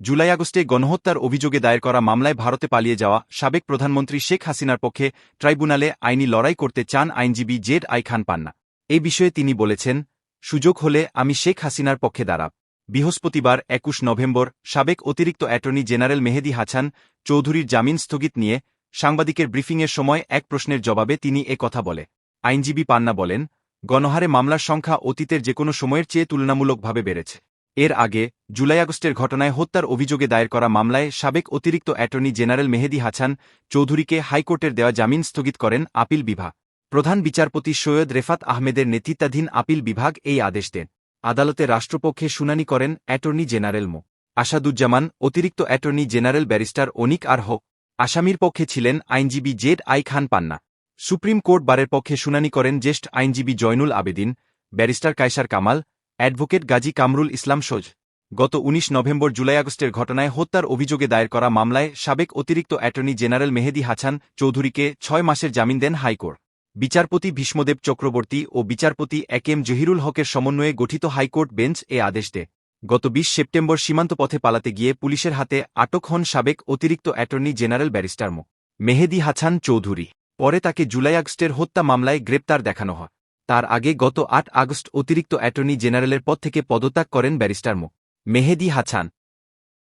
জুলাই আগস্টে গণহত্যার অভিযোগে দায়ের করা মামলায় ভারতে পালিয়ে যাওয়া সাবেক প্রধানমন্ত্রী শেখ হাসিনার পক্ষে ট্রাইব্যুনালে আইনি লড়াই করতে চান আইনজীবী জেড আই খান পান্না। এই বিষয়ে তিনি বলেছেন, সুযোগ হলে আমি শেখ হাসিনার পক্ষে দাঁড়াব। বৃহস্পতিবার একুশ নভেম্বর সাবেক অতিরিক্ত অ্যাটর্নি জেনারেল মেহেদি হাসান চৌধুরীর জামিন স্থগিত নিয়ে সাংবাদিকের ব্রিফিংয়ের সময় এক প্রশ্নের জবাবে তিনি এ কথা বলে। আইনজীবী পান্না বলেন, গণহারে মামলার সংখ্যা অতীতের যে কোনো সময়ের চেয়ে তুলনামূলকভাবে বেড়েছে। এর আগে, জুলাই আগস্টের ঘটনায় হত্যার অভিযোগে দায়ের করা মামলায় সাবেক অতিরিক্ত অ্যাটর্নি জেনারেল মেহেদি হাসান চৌধুরীকে হাইকোর্টের দেওয়া জামিন স্থগিত করেন আপিল বিভাগ। প্রধান বিচারপতি সৈয়দ রেফাত আহমেদের নেতৃত্বাধীন আপিল বিভাগ এই আদেশ দেন। আদালতে রাষ্ট্রপক্ষে শুনানি করেন অ্যাটর্নি জেনারেল মো। আসাদুজ্জামান, অতিরিক্ত attorney general barrister Anik R Haque. আসামির পক্ষে ছিলেন আইনজীবী Z I Khan Panna. Supreme court বারের পক্ষে শুনানি করেন জ্যেষ্ঠ আইনজীবী জয়নুল আবেদিন, ব্যারিস্টার কায়সার কামাল অ্যাডভোকেট গাজী কামরুল ইসলাম সোজ, গত ১৯ নভেম্বর জুলাই আগস্টের ঘটনায় হত্যার অভিযোগে দায়ের করা মামলায় সাবেক অতিরিক্ত অ্যাটর্নি জেনারেল মেহেদি হাছান চৌধুরীকে ছয় মাসের জামিন দেন হাইকোর্ট। বিচারপতি ভীষ্মদেব চক্রবর্তী ও বিচারপতি এক এম জহিরুল হকের সমন্বয়ে গঠিত হাইকোর্ট বেঞ্চ এ আদেশ দেয়। গত ২০ সেপ্টেম্বর সীমান্ত পথে পালাতে গিয়ে পুলিশের হাতে আটক হন সাবেক অতিরিক্ত অ্যাটর্নি জেনারেল ব্যারিস্টার মো মেহেদি হাছান চৌধুরী। পরে তাকে জুলাই আগস্টের হত্যা মামলায় গ্রেপ্তার দেখানো হয়। তার আগে গত আট আগস্ট অতিরিক্ত অ্যাটর্নি জেনারেলের পদ থেকে পদত্যাগ করেন ব্যারিস্টার মো. মেহেদি হাসান